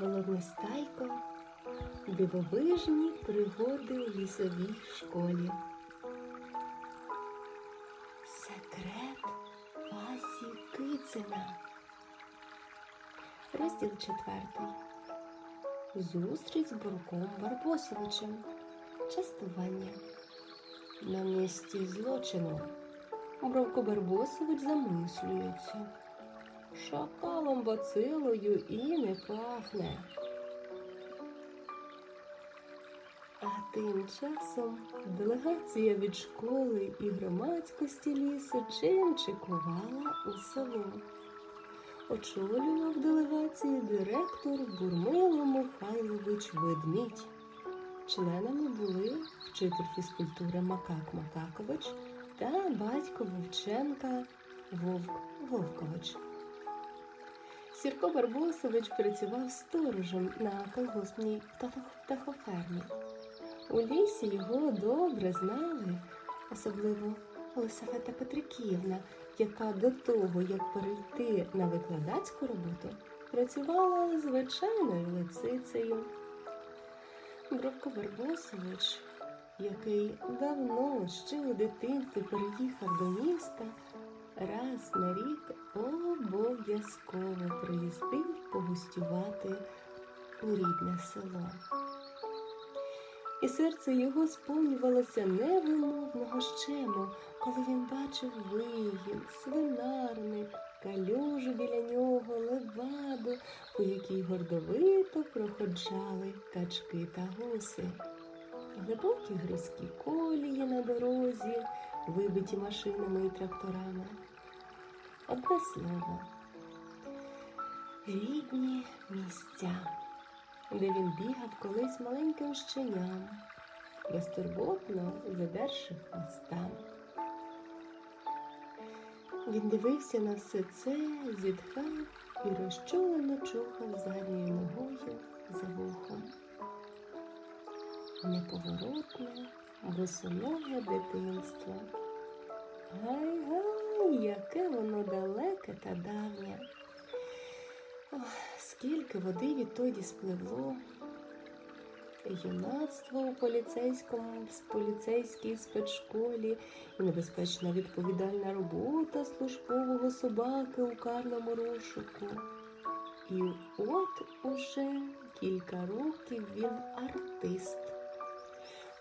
Володнестайко, дивовижні пригоди у лісовій школі. Секрет Васі Кицина. Розділ четвертий. Зустріч з Бурком Барбосовичем. Частування. На місці злочину. Бровко Барбосович замислюється. Шакалом бацилою і не пахне. А тим часом делегація від школи і громадськості лісу чимчикувала у село. Очолював делегацію директор Бурмило Михайлович Ведмідь. Членами були вчитель фізкультури Макак Макакович та батько Вовченка Вовк Вовкович. Сірко Барбосович працював сторожем на колгоспній птах- птахофермі. У лісі його добре знали, особливо Олисавета Петриківна, яка до того, як перейти на викладацьку роботу, працювала звичайною лицицею. Бровко Барбосович, який давно ще у дитинстві переїхав до міста, раз на рік обов'язково приїздив погостювати у рідне село. І серце його сповнювалося невимовного щему, коли він бачив вигін, свинарник, калюжу біля нього, леваду, по якій гордовито проходжали качки та гуси. Глибокі гризькі колії на дорозі, вибиті машинами і тракторами. Одне слово. Рідні місця, де він бігав колись маленьким щеням, безтурботно задерши хвоста. Він дивився на все це, зітхав і розчулено чухав задньою ногою за вухом. Неповоротне, босоноге дитинство. Гай-гай, яке воно далеке та давнє. Ох, скільки води відтоді спливло. Юнацтво у поліцейському в поліцейській спецшколі і небезпечна відповідальна робота службового собаки у карному розшуку. І от уже кілька років він артист.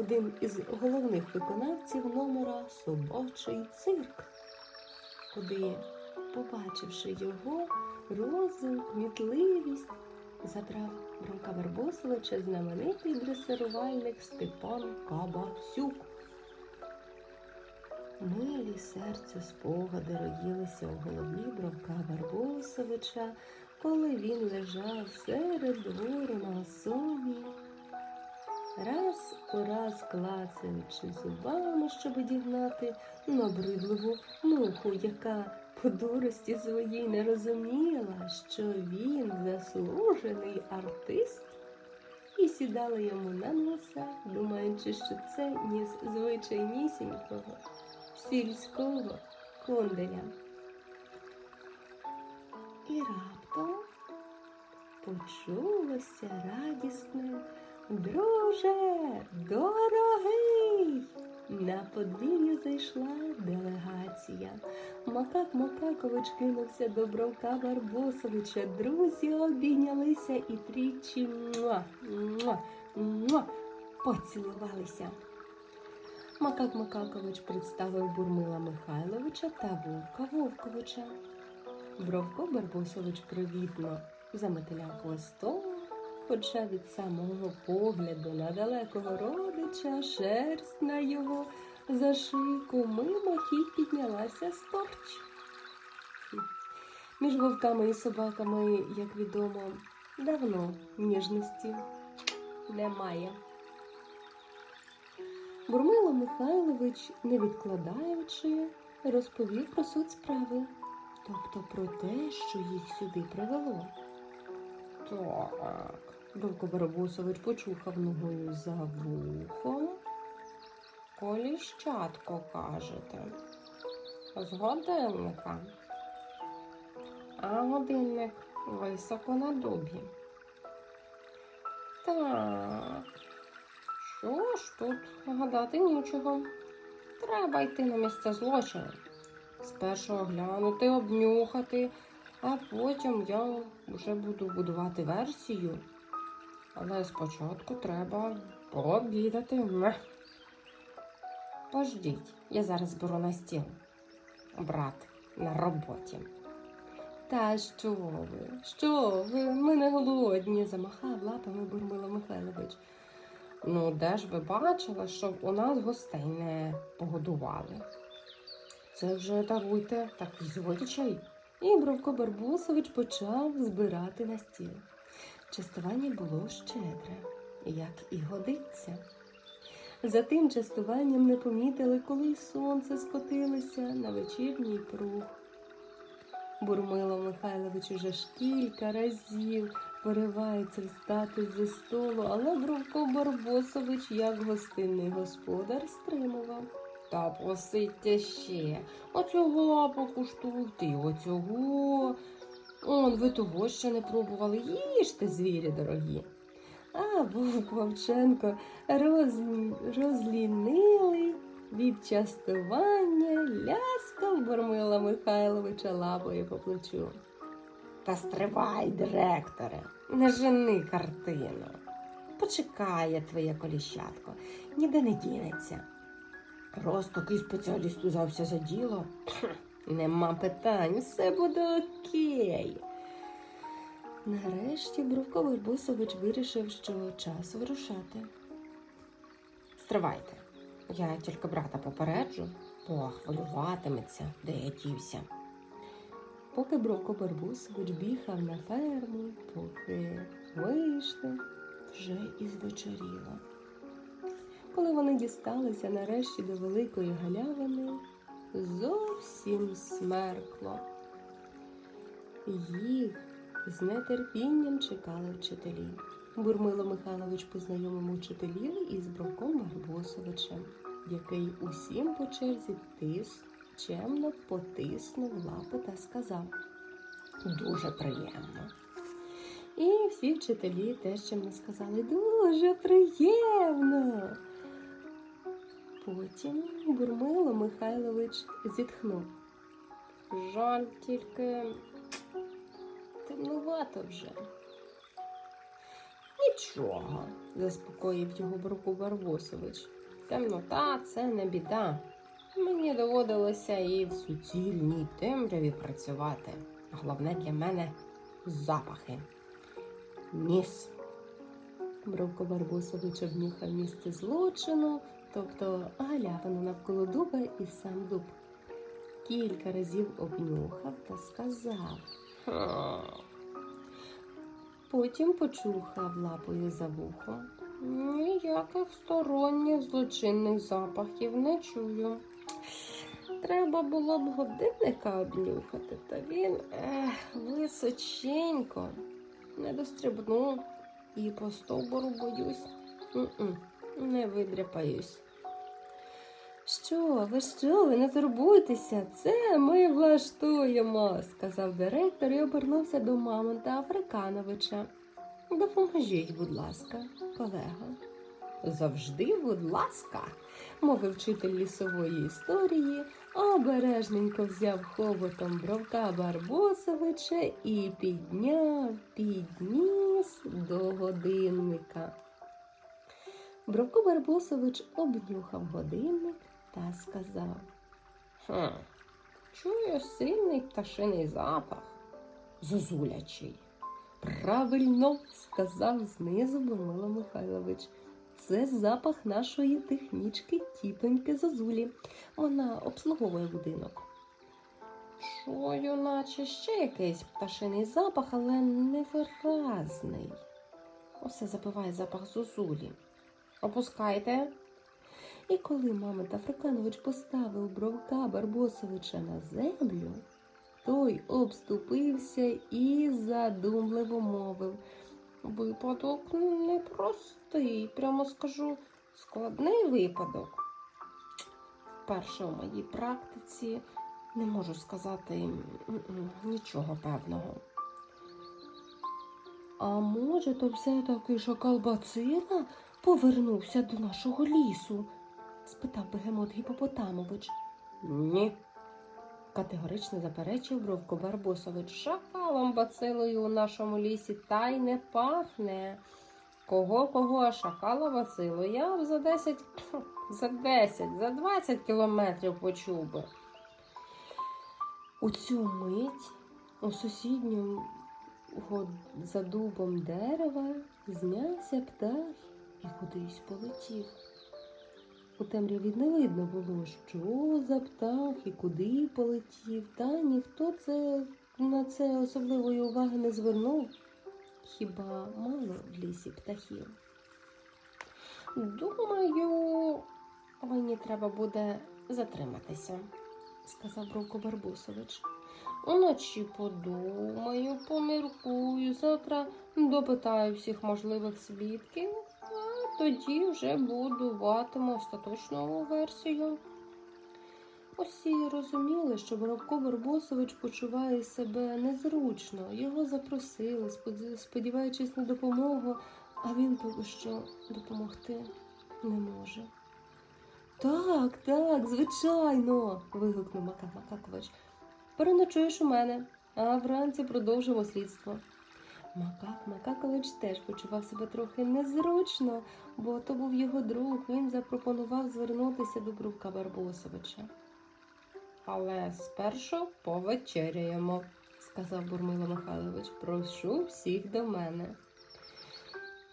Один із головних виконавців номера Собачий цирк, куди, побачивши його, розум, кмітливість, забрав Бронка Барбосовича знаменитий дресирувальник Степан Кабасюк. Милі серцю спогади роїлися у голові Бровка Барбосовича, коли він лежав серед двору на осоні, раз у раз клацаючи зубами, щоб одігнати набридливу муху, яка по дурості своїй не розуміла, що він заслужений артист, і сідала йому на носа, думаючи, що це ніс звичайнісінького сільського конделя. І раптом почулося радісне Друже, дорогий! На подвір'я зайшла делегація. Макак Макакович кинувся до Бровка Барбосовича. Друзі обійнялися і тричі муа, муа, муа, поцілувалися. Макак Макакович представив Бурмила Михайловича та Вовка Вовковича. Бровко Барбосович привітно заметеляв хвостом, хоча від самого погляду на далекого родича шерсть на його за шийку мимохідь піднялася сторч. Хм. Між вовками і собаками, як відомо, давно ніжності немає. Бурмило Михайлович, не відкладаючи, розповів про суть справи, тобто про те, що їх сюди привело. Так, Бровко Барабосович почухав ногою за вухом. Коліщатко, кажете. З годинника. А годинник високо на дубі. Так. Що ж тут гадати нічого. Треба йти на місце злочину. Спершу оглянути, обнюхати, а потім я вже буду будувати версію. Але спочатку треба пообідати. Пождіть, я зараз зберу на стіл. Брат на роботі. Та що ви? Що ви? Ми не голодні, замахав лапами Бурмило Михайлович. Ну, де ж ви бачили, щоб у нас гостей не погодували? Це вже даруйте такий звичай. І Бровко Барбусович почав збирати на стіл. Частування було щедре, як і годиться. За тим частуванням не помітили, коли сонце скотилося на вечірній пруг. Бурмило Михайлович уже ж кілька разів поривається встати з столу, але Бровко Барбосович, як гостинний господар, стримував. Та просите ще, оцього покуштуйте, оцього. Он, ви того ще не пробували, їжте, звірі дорогі. А Вовк Вовченко роз... розлінилий від частування ляскав Бурмила Михайловича лапою по плечу. Та стривай, директоре, не жени картину. Почекає твоє коліщатко, ніде не дінеться. Раз такий спеціаліст узявся за діло, нема питань, все буде окей. Нарешті Бровко Барбусович вирішив, що час вирушати. Стривайте, я тільки брата попереджу, бо хвилюватиметься, де я дівся. Поки Бровко Барбусович бігав на ферму, поки вийшли, вже і звечоріло. Коли вони дісталися нарешті до великої галявини, зовсім смеркло. Їх з нетерпінням чекали вчителі. Бурмило Михайлович познайомив учителів із Бровком Барбосовичем, який усім по черзі тис, чемно потиснув лапи та сказав дуже приємно. І всі вчителі теж чимно сказали дуже приємно. Потім Бурмило Михайлович зітхнув. Жаль, тільки темнувато вже. Нічого, заспокоїв його Бруку Барбосович. Темнота це не біда. Мені доводилося і в суцільній темряві працювати. Головне для мене запахи. Ніс. Бровко Барбосович обнюхав місце злочину, тобто галявину навколо дуба і сам дуб. Кілька разів обнюхав та сказав. Потім почухав лапою за вухом. Ніяких сторонніх злочинних запахів не чую. Треба було б годинника обнюхати, та він ех, височенько. Не дострибну і по стовбуру боюсь. М-м, не видряпаюсь. Що, ви що, ви не турбуйтеся, це ми влаштуємо, сказав директор і обернувся до Мамонта Африкановича. Допоможіть, будь ласка, колего. Завжди, будь ласка, мовив вчитель лісової історії, обережненько взяв хоботом бровка Барбосовича і підняв, підніс до годинника. Бровко Барбосович обнюхав годинник та сказав: Хм, чую сильний пташиний запах, зозулячий. Правильно, сказав знизу Бурмило Михайлович. Це запах нашої технічки тітоньки Зозулі. Вона обслуговує будинок. Чую, наче ще якийсь пташиний запах, але невиразний. Усе запиває запах Зозулі. Опускайте. І коли Мамонт Африканович поставив бровка Барбосовича на землю, той обступився і задумливо мовив. Випадок непростий, прямо скажу, складний випадок. Вперше у моїй практиці не можу сказати нічого певного. А може, то все-таки шакал Бацила повернувся до нашого лісу? спитав бегемот Гіпопотамович. Ні. Категорично заперечив Бровко Барбосович. Шакалом бацилою у нашому лісі та й не пахне. Кого, кого, а шакала бацилу я б за 10, за 10, за 20 кілометрів почув би. У цю мить у сусідньому за дубом дерева знявся птах і кудись полетів. У темряві не видно було, що за птах і куди полетів, та ніхто це на це особливої уваги не звернув. Хіба мало в лісі птахів? Думаю, мені треба буде затриматися, сказав Бровко Барбусович. Уночі подумаю, поміркую, завтра допитаю всіх можливих свідків, тоді вже будуватиму остаточну версію. Усі розуміли, що Бровко Барбосович почуває себе незручно. Його запросили, сподіваючись на допомогу, а він поки що допомогти не може. Так, так, звичайно. вигукнув Макак Макакович. Переночуєш у мене, а вранці продовжимо слідство. Макак Макакович теж почував себе трохи незручно, бо то був його друг, він запропонував звернутися до Бровка Барбосовича. Але спершу повечеряємо, сказав Бурмило Михайлович. Прошу всіх до мене.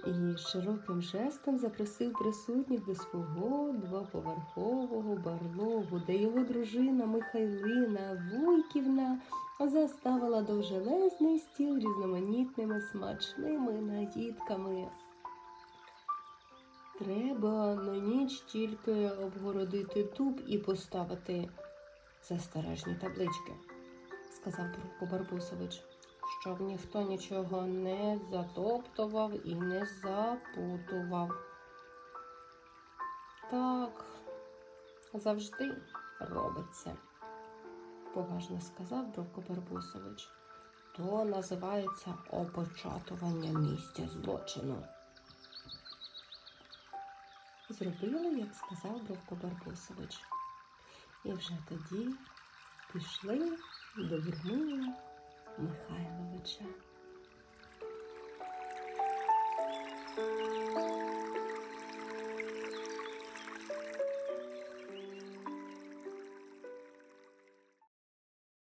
І широким жестом запросив присутніх до свого двоповерхового барлогу, де його дружина Михайлина Вуйківна заставила довжелезний стіл різноманітними смачними наїдками. Треба на ніч тільки обгородити туб і поставити застережні таблички, сказав Бровко Барбусович, щоб ніхто нічого не затоптував і не запутував. Так завжди робиться, поважно сказав Бровко Барбусович. То називається опечатування місця злочину. Зробили, як сказав Бровко Барбусович. І вже тоді пішли до Бурмила Михайловича.